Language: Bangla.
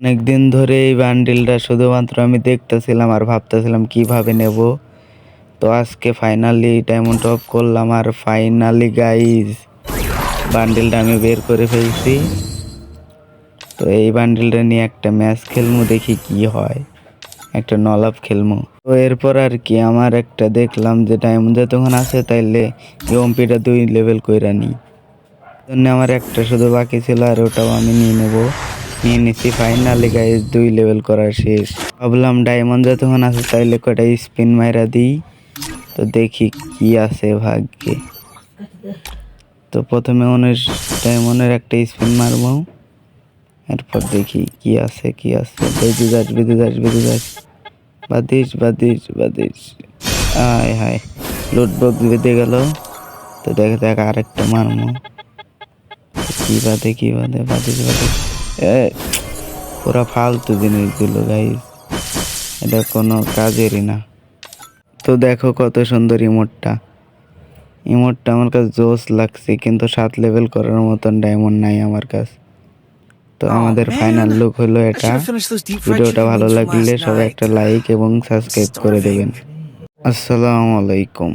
অনেকদিন ধরে এই বান্ডিলটা শুধুমাত্র আমি দেখতেছিলাম আর ভাবতেছিলাম কীভাবে নেব। তো আজকে ফাইনালি ডায়মন্ড অফ করলাম আর ফাইনালি গাইজ বান্ডিলটা আমি বের করে ফেলছি। তো এই বান্ডিলটা নিয়ে একটা ম্যাচ খেলমু, দেখি কি হয়। একটা নলাপ খেলমু। তো এরপর আর কি, আমার একটা দেখলাম যে ডায়মন্ড যতক্ষণ আছে তাইলে এমপিটা দুই লেভেল কইরা নিই। জন্য আমার একটা শুধু বাকি ছিল আর ওটাও আমি নিয়ে নেব। নিয়ে নিছি ফাইনালি গাইজ দুই লেভেল করা শেষ। ভাবলাম ডায়মন্ড যতক্ষণ আছে তাইলে কটা স্পিন মাইরা দিই, তো দেখি কি আছে ভাগ্যে। তো প্রথমে অনেক ডায়মন্ডের একটা স্পিন মারবো, এরপর দেখি কি আছে কি আছে। বেঁধে যাস বেঁধে যাস বেঁধে যাস। বাদিস বাদিস বাদিস আয় হায় লুটবক বেঁধে গেল। তো দেখে দেখ আরেকটা মারমো কি বাদে কি বাদে বাদিস বাদিস পুরা ফালতু জিনিসগুলো গাইস এটা কোনো কাজেরই না। তো দেখো কত সুন্দর ইমোটটা। ইমোটটা আমার কাছে জোস লাগছে কিন্তু সাত লেভেল করার মতন ডায়মন্ড নাই আমার কাছে। তো আমাদের ফাইনাল লুক হলো এটা। ভিডিওটা ভালো লাগলে সবাই একটা লাইক এবং সাবস্ক্রাইব করে দেবেন। আসসালামু আলাইকুম।